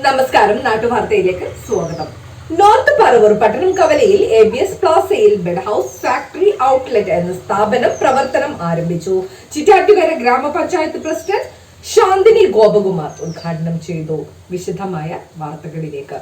നമസ്കാരം നാട്ടുവാർത്തയിലേക്ക് സ്വാഗതം. നോർത്ത് പറവൂർ പട്ടണം കവലയിൽ എ ബി എസ് പ്ലാസയിൽ ബെഡ് ഹൗസ് ഫാക്ടറി ഔട്ട്ലെറ്റ് എന്ന സ്ഥാപനം പ്രവർത്തനം ആരംഭിച്ചു. ചിറ്റാറ്റുകര ഗ്രാമപഞ്ചായത്ത് പ്രസിഡന്റ് ശാന്തിനി ഗോപകുമാർ ഉദ്ഘാടനം ചെയ്തു. വിശദമായ വാർത്തകളിലേക്ക്.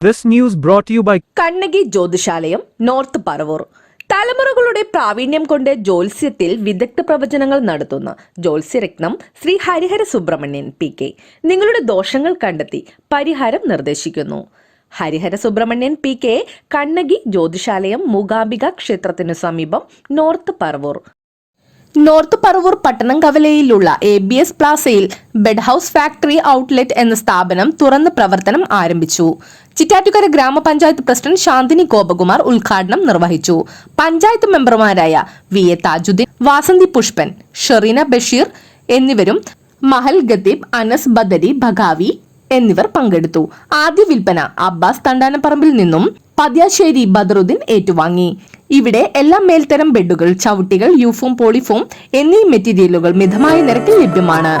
This news brought to you by Kannaki Jyothishalayam north Paravur. തലമുറകളുടെ പ്രാവീണ്യം കൊണ്ട് ജ്യോത്സ്യത്തിൽ വിദഗ്ധ പ്രവചനങ്ങൾ നടത്തുന്ന ജ്യോത്സ്യരത്നം ശ്രീ ഹരിഹര സുബ്രഹ്മണ്യൻ പി കെ. നിങ്ങളുടെ ദോഷങ്ങൾ കണ്ടെത്തി പരിഹാരം നിർദ്ദേശിക്കുന്നു. ഹരിഹര സുബ്രഹ്മണ്യൻ പി കെ കണ്ണകി ജ്യോതിശാലയം മൂകാംബിക ക്ഷേത്രത്തിനു സമീപം നോർത്ത് പറവൂർ. നോർത്ത് പറവൂർ പട്ടണം കവലയിലുള്ള എ ബി എസ് പ്ലാസയിൽ ബെഡ് ഹൗസ് ഫാക്ടറി ഔട്ട്ലെറ്റ് എന്ന സ്ഥാപനം തുറന്ന് പ്രവർത്തനം ആരംഭിച്ചു. ചിറ്റാറ്റുകര ഗ്രാമപഞ്ചായത്ത് പ്രസിഡന്റ് ശാന്തിനി ഗോപകുമാർ ഉദ്ഘാടനം നിർവഹിച്ചു. പഞ്ചായത്ത് മെമ്പർമാരായ വി എ താജുദ്ദീൻ വാസന്തി പുഷ്പൻ ഷെറീന ബഷീർ എന്നിവരും മഹൽ ഗദീബ് അനസ് ബദരി ഭഗാവി എന്നിവർ പങ്കെടുത്തു. ആദ്യ വിൽപ്പന അബ്ബാസ് തണ്ടാനപ്പറമ്പിൽ നിന്നും പദ്യാശ്ശേരി ബദറുദ്ദീൻ ഏറ്റുവാങ്ങി. ഇവിടെ എല്ലാ മേൽത്തരം ബെഡുകൾ ചവിട്ടികൾ യൂഫോം പോളിഫോം എന്നീ മെറ്റീരിയലുകൾ മിതമായ നിരക്കിൽ ലഭ്യമാണ്.